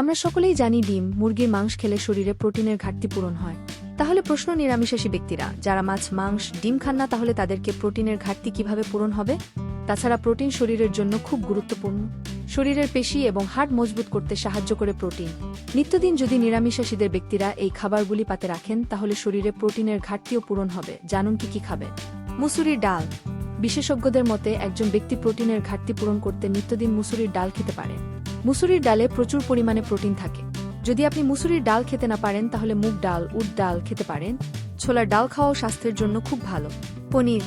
আমরা সকলেই জানি ডিম মুরগির মাংস খেলে শরীরে প্রোটিনের ঘাটতি পূরণ হয়। তাহলে প্রশ্ন নিরামিষাসী ব্যক্তিরা, যারা মাছ, মাংস, ডিম খান না, তাহলে তাদেরকে প্রোটিনের ঘাটতি কীভাবে পূরণ হবে? তাছাড়া প্রোটিন শরীরের জন্য খুব গুরুত্বপূর্ণ। শরীরের পেশি এবং হাড় মজবুত করতে সাহায্য করে প্রোটিন। নিত্যদিন যদি নিরামিষাসীদের ব্যক্তিরা এই খাবারগুলি পাতে রাখেন, তাহলে শরীরে প্রোটিনের ঘাটতিও পূরণ হবে। জানুন কি কি খাবে? মুসুরির ডাল। বিশেষজ্ঞদের মতে, একজন ব্যক্তি প্রোটিনের ঘাটতি পূরণ করতে নিত্যদিন মুসুরির ডাল খেতে পারে। মুসুরির ডালে প্রচুর পরিমাণে প্রোটিন থাকে। যদি আপনি মুসুরির ডাল খেতে না পারেন, তাহলে মুগ ডাল, উট ডাল খেতে পারেন। ছোলার ডাল খাওয়াও স্বাস্থ্যের জন্য খুব ভালো। পনির।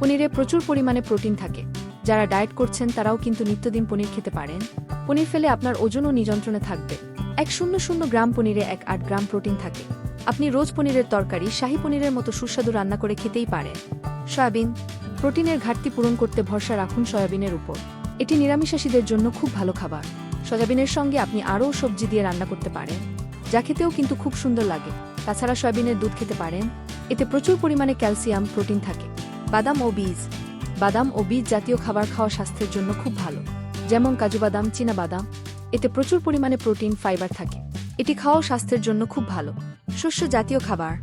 পনিরে প্রচুর পরিমাণে প্রোটিন থাকে। যারা ডায়েট করছেন, তারাও কিন্তু নিত্যদিন পনির খেতে পারেন। পনির ফেলে আপনার ওজনও নিযন্ত্রণে থাকবে। এক শূন্য শূন্য গ্রাম পনিরে এক আট গ্রাম প্রোটিন থাকে। আপনি রোজ পনিরের তরকারি, শাহী পনিরের মতো সুস্বাদু রান্না করে খেতেই পারেন। সয়াবিন। প্রোটিনের ঘাটতি পূরণ করতে ভরসা রাখুন সয়াবিনের উপর। এটি নিরামিষাসীদের জন্য খুব ভালো খাবার। সয়াবিনের সঙ্গে আপনি আরও সবজি দিয়ে রান্না করতে পারেন। যা খেতেও কিন্তু খুব সুন্দর লাগে। তাছাড়া সয়াবিনের দুধ খেতে পারেন। এতে প্রচুর পরিমাণে ক্যালসিয়াম, প্রোটিন থাকে। বাদাম ও বীজ। বাদাম ও বীজ জাতীয় খাবার খাওয়া স্বাস্থ্যের জন্য খুব ভালো। যেমন কাজু বাদাম, চীনা বাদাম। এতে প্রচুর পরিমাণে প্রোটিন, ফাইবার থাকে। এটি খাওয়াও স্বাস্থ্যের জন্য খুব ভালো। শস্য জাতীয় খাবার।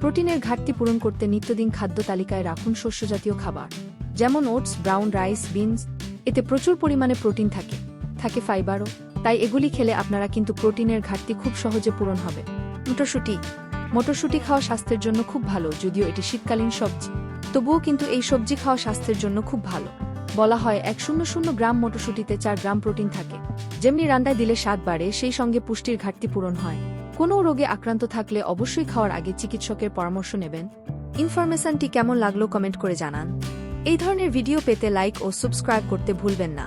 প্রোটিনের ঘাটতি পূরণ করতে নিত্যদিন খাদ্য তালিকায় রাখুন শস্য জাতীয় খাবার। যেমন ওটস, ব্রাউন রাইস, বিনস। এতে প্রচুর পরিমাণে প্রোটিন থাকে। থাকে ফাইবারও। তাই এগুলি খেলে আপনারা কিন্তু প্রোটিনের ঘাটতি খুব সহজে পূরণ হবে। মটরশুঁটি। মটরশুঁটি খাওয়া স্বাস্থ্যের জন্য খুব ভালো, যদিও এটি শীতকালীন সবজি। তবুও কিন্তু এই সবজি খাওয়া স্বাস্থ্যের জন্য খুব ভালো। বলা হয় এক শূন্য শূন্য গ্রাম মটরশুঁটিতে চার গ্রাম প্রোটিন থাকে। যেমনি রান্নায় দিলে স্বাদ বাড়ে, সেই সঙ্গে পুষ্টির ঘাটতি পূরণ হয়। কোনো রোগে আক্রান্ত থাকলে অবশ্যই খাওয়ার আগে চিকিৎসকের পরামর্শ নেবেন। ইনফরমেশনটি কেমন লাগল কমেন্ট করে জানান। এই ধরনের ভিডিও পেতে লাইক ও সাবস্ক্রাইব করতে ভুলবেন না।